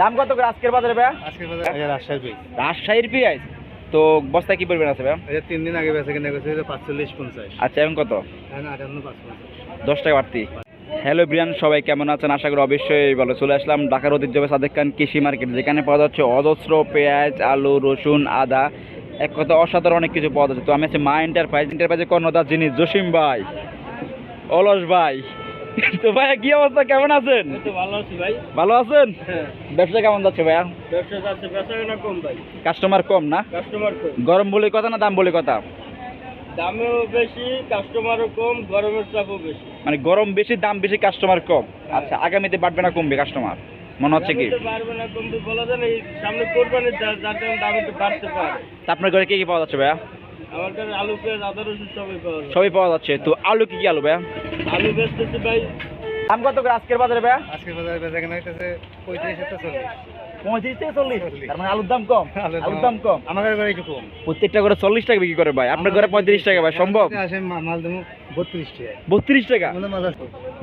দাম কত করে আজকের বাজারে ভাইয়া? আজকে বাজার রাজশাহীর পিস রাজশাহীর পেঁয়াজ? তো বস্তা কি পরিমাণ আছে ভাইয়া? এটা তিন দিন আগে বেচা কিনা করছে পাঁচচল্লিশ পঞ্চাশ। আচ্ছা এখন কত? দশ টাকা বাড়তি। হ্যালো ব্রিয়ান সবাই কেমন আছেন? আশা করি অবশ্যই ভালো চলে আসলাম। ঢাকার ঐতিহ্যবাহী সাদেক খান কৃষি মার্কেট যেখানে পাওয়া যাচ্ছে অজস্র পেঁয়াজ আলু রসুন আদা। এক কথা অসাধারণ অনেক কিছু পাওয়া যাচ্ছে। তো আমি আছি মা এন্টারপ্রাইজ এন্টারপ্রাইজের কর্ণদার যিনি জসিম ভাই অলস ভাই। তো ভাইয়া কি অবস্থা? কেমন আছেন? ভালো আছি ভাই। ভালো আছেন? হ্যাঁ। ব্যবসা কেমন যাচ্ছে ভাইয়া? ব্যবসা যাচ্ছে বেচা কম ভাই? কাস্টমার কম না? কাস্টমার কম। গরম বলে কথা না দাম বলে কথা? দামেও বেশি কাস্টমারও কম গরমের চাপও বেশি। মানে গরম বেশি দাম বেশি কাস্টমার কম। আচ্ছা আগামীতে বাড়বে না কমবে কাস্টমার? মনে হচ্ছে কি? বাড়বে না কমবে বলা যায় না এই সামনে কোরবানির যার দাম একটু বাড়তে পারে। আপনার ঘরে কি কি পাওয়া যাচ্ছে ভাইয়া? আমার কাছে আলু পেঁয়াজ আদা রসুন সবই পাওয়া যায়। সবই পাওয়া যাচ্ছে। তো আলু কি কি আলু ভাইয়া? আলু বেচতেছি ভাই। দাম কত করে আজকের বাজারে ভাইয়া? আজকে বাজারে বেচা কেনা হইতেছে পঁয়ত্রিশ চল্লিশ। পঁয়ত্রিশ থেকে চল্লিশ? তার মানে আলুর দাম কম? আলুর দাম কম? আমার ঘরে একটু কম। প্রত্যেকটা করে চল্লিশ টাকা বিক্রি করে ভাই। আপনার ঘরে পঁয়ত্রিশ টাকা ভাই সম্ভব? আসে মাল দেবো বত্রিশ টাকা। বত্রিশ টাকা?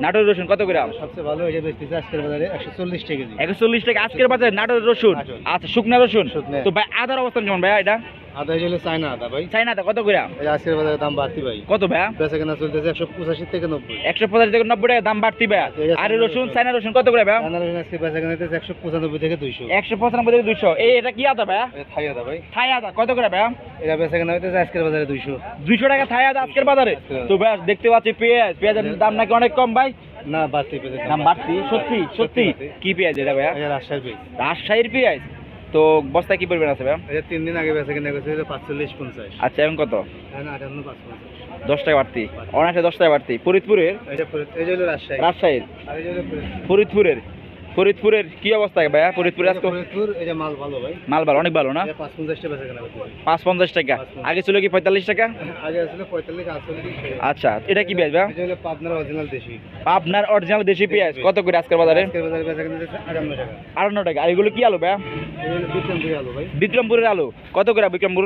নাটোর রসুন কত গ্রাম সবচেয়ে ভালো এটা বেচতেছে আজকের বাজারে একশো চল্লিশ টাকা কেজি। একশো চল্লিশ টাকা আজকের বাজারে নাটোর রসুন? আচ্ছা শুকনা রসুন? শুকনা। তো ভাই আদার অবস্থান কেমন ভাইয়া এটা? আদা চায়না আদা ভাই। চাই না কত এই আজকের বাজারে দাম বাড়তি ভাই। কত ভাইয়া? বেচা কেনা চলতেছে একশো পঁচাশি থেকে নব্বই। একশো পঁচাশি থেকে নব্বই টাকা দাম বাড়তি আর চায়না রসুন রসুন। রসুন কত করে ভাইয়া? আনারস আজকে বেচা কেনা হইতেছে একশো পঁচানব্বই থেকে দুইশো। একশো পঁচানব্বই থেকে এই এটা কি আদা ভাইয়া? থাই আদা ভাই। থাই আদা কত করে ভাইয়া? এটা বেচা কেনা হইতেছে আজকের বাজারে দুইশো। দুইশো টাকা থাই আদা আজকের বাজারে। তো দেখতে পাচ্ছি পেঁয়াজ। পেঁয়াজের দাম নাকি অনেক কম ভাই? না বাড়তি পেঁয়াজের দাম বাড়তি সত্যি সত্যি কি পেঁয়াজ এটা ভাইয়া? রাজশাহীর পেঁয়াজ। রাজশাহীর পেঁয়াজ? তো বস্তা কি পরিমাণ আছে ম্যাম এটা তিন দিন আগে বেচা কিনে গেছে এটা পাঁচচল্লিশ পঞ্চাশ। আচ্ছা এখন কত? আটান্ন পাঁচ দশ টাকা বাড়তি? অনায়াসে দশ টাকা বাড়তি। ফরিদপুরের? রাজশাহী। রাজশাহীর? ফরিদপুরের? ফরিদপুরের কি অবস্থা ভাইয়া? ফরিদপুরে আজকে ফরিদপুর এই যে মাল ভালো ভাই। মাল ভালো অনেক ভালো না? পাঁচ পঞ্চাশ টাকা আগে ছিল কি পঁয়তাল্লিশ টাকা? আগে আসলে পঁয়তাল্লিশ আচ্ছা এটা কি পেঁয়াজ ভাইয়া? এটা হলো পাবনার অরিজিনাল দেশি। আপনার অরিজিনাল দেশি পেঁয়াজ। কত করে আজকের বাজারে? আটান্ন টাকা। আর এগুলো কি আলু ভাইয়া? এই হলো বিক্রমপুরি আলু ভাই। বিক্রমপুরের আলু। কত করে বিক্রমপুর?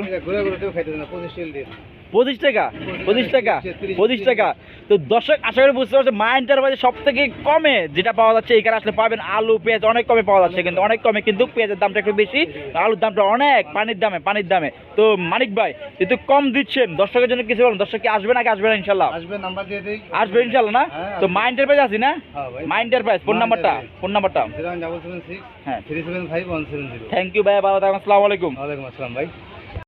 পঁচিশ টাকা পঁচিশ টাকা পঁচিশ টাকা। তো দর্শক আশা করি বুঝতে পারছে মা এন্টারপ্রাইজে সব থেকে কমে যেটা পাওয়া যাচ্ছে এখানে আসলে পাবেন আলু পেঁয়াজ অনেক কমে পাওয়া যাচ্ছে কিন্তু অনেক কমে কিন্তু পেঁয়াজের দামটা একটু বেশি আলুর দামটা অনেক পানির দামে পানির দামে। তো মানিক ভাই যেহেতু কম দিচ্ছেন দর্শকের জন্য কিছু বলুন দর্শক কি আসবে নাকি আসবে না ইনশাল্লাহ আসবে নাম্বার দিয়ে দিই। আসবে ইনশাল্লাহ না? হ্যাঁ, তো আসবে। মা এন্টারপ্রাইজ আছি না? হ্যাঁ ভাই। মা এন্টারপ্রাইজ ফোন নাম্বারটা ফোন নাম্বারটা হ্যাঁ। থ্যাংক ইউ ভাই ভালো থাকুন আসসালামু আলাইকুম। ওয়ালাইকুম আসসালাম ভাই।